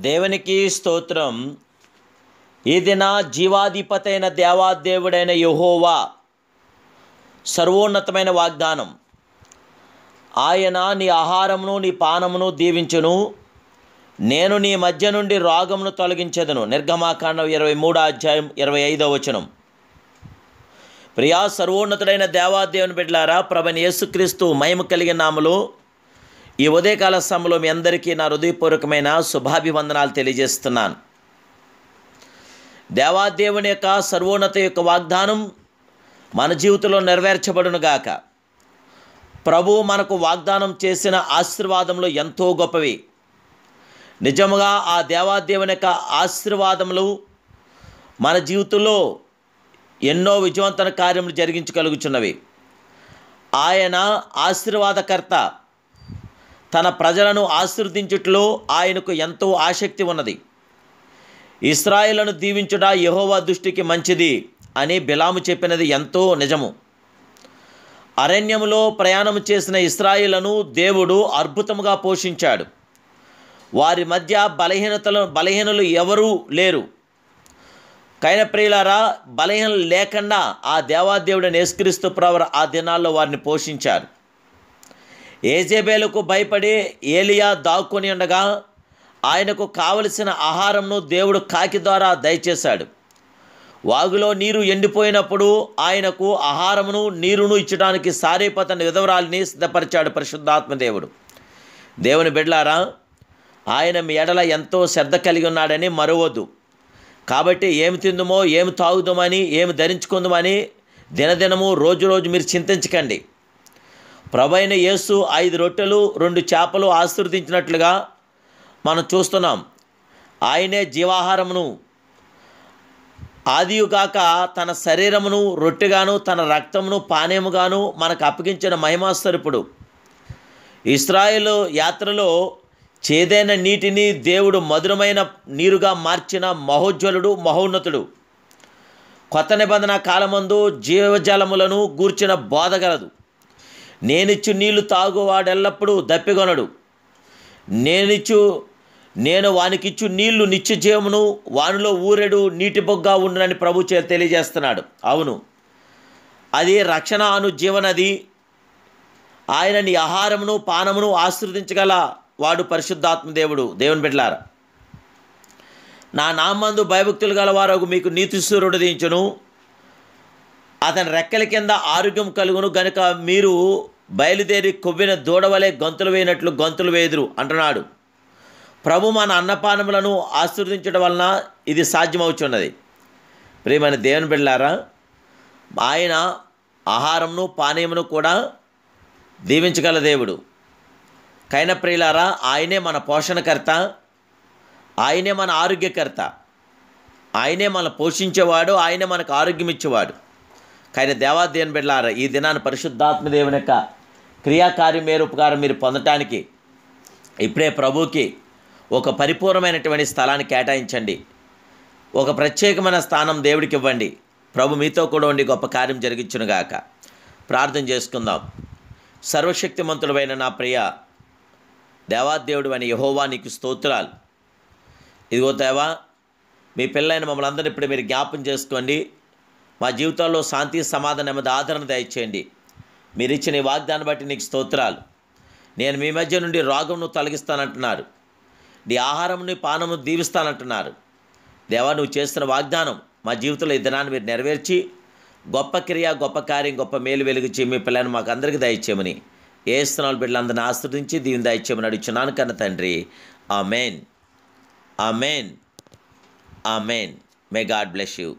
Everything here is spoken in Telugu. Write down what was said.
దేవునికి స్తోత్రం. ఈ దిన జీవాధిపతైన దేవాదేవుడైన యహోవా సర్వోన్నతమైన వాగ్దానం. ఆయన నీ ఆహారమును నీ పానమును దీవించును. నేను నీ మధ్య నుండి రోగమును తొలగించెదను. నిర్గమాకాండం ఇరవై మూడో అధ్యాయం ఇరవై ఐదో వచనం. ప్రియా సర్వోన్నతుడైన దేవాదేవుని బిడ్డలారా ప్రభని యేసుక్రీస్తు మహిమ కలిగిన నామలో ఈ ఉదయకాల సమయంలో మీ అందరికీ నా హృదయపూర్వకమైన శుభాభివందనాలు తెలియజేస్తున్నాను. దేవాదేవుని యొక్క సర్వోన్నత యొక్క వాగ్దానం మన జీవితంలో నెరవేర్చబడునుగాక. ప్రభు మనకు వాగ్దానం చేసిన ఆశీర్వాదములు ఎంతో గొప్పవి. నిజముగా ఆ దేవాదేవుని యొక్క ఆశీర్వాదములు మన జీవితంలో ఎన్నో విజయవంతన కార్యములు జరిగించగలుగుచున్నవి. ఆయన ఆశీర్వాదకర్త తన ప్రజలను ఆశీర్దించుటలో ఆయనకు ఎంతో ఆసక్తి ఉన్నది. ఇస్రాయిలను దీవించుట యహోవా దృష్టికి మంచిది అని బిలాము చెప్పినది ఎంతో నిజము. అరణ్యములో ప్రయాణం చేసిన ఇస్రాయిలను దేవుడు అద్భుతముగా పోషించాడు. వారి మధ్య బలహీనతలు బలహీనలు ఎవరూ లేరు. కైన ప్రియులారా బలహీనలు లేకుండా ఆ దేవాదేవుడు నేస్క్రీస్తు ప్రవర్ ఆ దినాల్లో వారిని పోషించారు. ఏజేబేలకు భయపడి ఏలియా దాక్కుని ఉండగా ఆయనకు కావలసిన ఆహారంను దేవుడు కాకి ద్వారా దయచేశాడు. వాగులో నీరు ఎండిపోయినప్పుడు ఆయనకు ఆహారమును నీరును ఇచ్చడానికి సారీపతన విధవరాల్ని సిద్ధపరిచాడు పరిశుద్ధాత్మదేవుడు దేవుని బిడ్లారా ఆయన మీ ఎడల ఎంతో శ్రద్ధ కలిగి ఉన్నాడని మరవద్దు. కాబట్టి ఏమి తిందుమో ఏమి తాగుదామని ఏమి ధరించుకుందామని దినదినము రోజు రోజు మీరు చింతించకండి. ప్రభైన యేసు ఐదు రొట్టెలు రెండు చేపలు ఆశీర్దించినట్లుగా మనం చూస్తున్నాం. ఆయనే జీవాహారమును ఆదియుగాక తన శరీరమును రొట్టెగాను తన రక్తమును పానీయముగాను మనకు అప్పగించిన మహిమాస్వరూపుడు. ఇస్రాయేల్ యాత్రలో చేదైన నీటిని దేవుడు మధురమైన నీరుగా మార్చిన మహోజ్వలుడు మహోన్నతుడు. కొత్త నిబంధన కాలమందు జీవజలములను గూర్చిన బోధగలదు నేనిచ్చు నీళ్ళు తాగువాడెల్లప్పుడూ దప్పిగొనడు నేనిచ్చు నేను వానికిచ్చు నీళ్ళు నిత్య జీవమును వానిలో ఊరెడు నీటి బొగ్గా ఉండునని ప్రభు చే తెలియజేస్తున్నాడు. అవును అది రక్షణ అను జీవనది. ఆయన నీ ఆహారమును పానమును ఆశీర్వదించగల వాడు పరిశుద్ధాత్మ దేవుడు. దేవుని బిడ్డలారా నా నామందు భయభక్తులు గలవారు మీకు నీతి సూర్యుడు దించును. అతని రెక్కల కింద ఆరోగ్యం కలుగును గనుక మీరు బయలుదేరి కొవ్విన దూడవలే గంతులు వేయనట్లు గంతులు వేదురు అంటున్నాడు. ప్రభు మన అన్నపానములను ఆశీర్వదించడం వలన ఇది సాధ్యమవుచున్నది. ప్రియమైన దేవుని బిళ్ళారా ఆయన ఆహారంను పానీయమును కూడా దీవించగల దేవుడు. కైన ప్రియులారా ఆయనే మన పోషణకర్త ఆయనే మన ఆరోగ్యకర్త ఆయనే మన పోషించేవాడు ఆయనే మనకు ఆరోగ్యం ఇచ్చేవాడు కానీ దేవాదేవుని బిడ్డలారా ఈ దినాన్ని పరిశుద్ధాత్మదేవుని యొక్క క్రియాకార్యం మేర ఉపకారం మీరు పొందటానికి ఇప్పుడే ప్రభుకి ఒక పరిపూర్ణమైనటువంటి స్థలాన్ని కేటాయించండి. ఒక ప్రత్యేకమైన స్థానం దేవుడికి ఇవ్వండి. ప్రభు మీతో కూడా ఉండి గొప్ప కార్యం జరిగించునుగాక ప్రార్థన చేసుకుందాం. సర్వశక్తిమంతుడమైన నా ప్రియ దేవాదేవుడు అని యహోవా నీకు స్తోత్రాలు. ఇదిగో దేవా మీ పిల్లైన మమ్మల్ని అందరినీ ఇప్పుడు మీరు జ్ఞాపం చేసుకోండి. మా జీవితాల్లో శాంతి సమాధానం మీద ఆదరణ దయచేయండి. మీరు ఇచ్చిన ఈ వాగ్దాన్ని బట్టి నీకు స్తోత్రాలు. నేను మీ మధ్య నుండి రోగంను తొలగిస్తానంటున్నారు. నీ ఆహారంని పానము దీవిస్తానంటున్నారు. దేవా నువ్వు చేస్తున్న వాగ్దానం మా జీవితంలో ఈ దినాన్ని మీరు నెరవేర్చి గొప్ప క్రియ గొప్ప కార్యం గొప్ప మేలు వెలుగుచి మీ పిల్లని మాకు అందరికీ దయచేయమని ఏ స్థానాలు బిడ్డలందరిని ఆశ్రదించి దీని దయచేయమని అడుగుచున్నాను కన్న తండ్రి. ఆ మెయిన్ ఆ మెయిన్ ఆ మెయిన్ మే గాడ్ బ్లెస్ యూ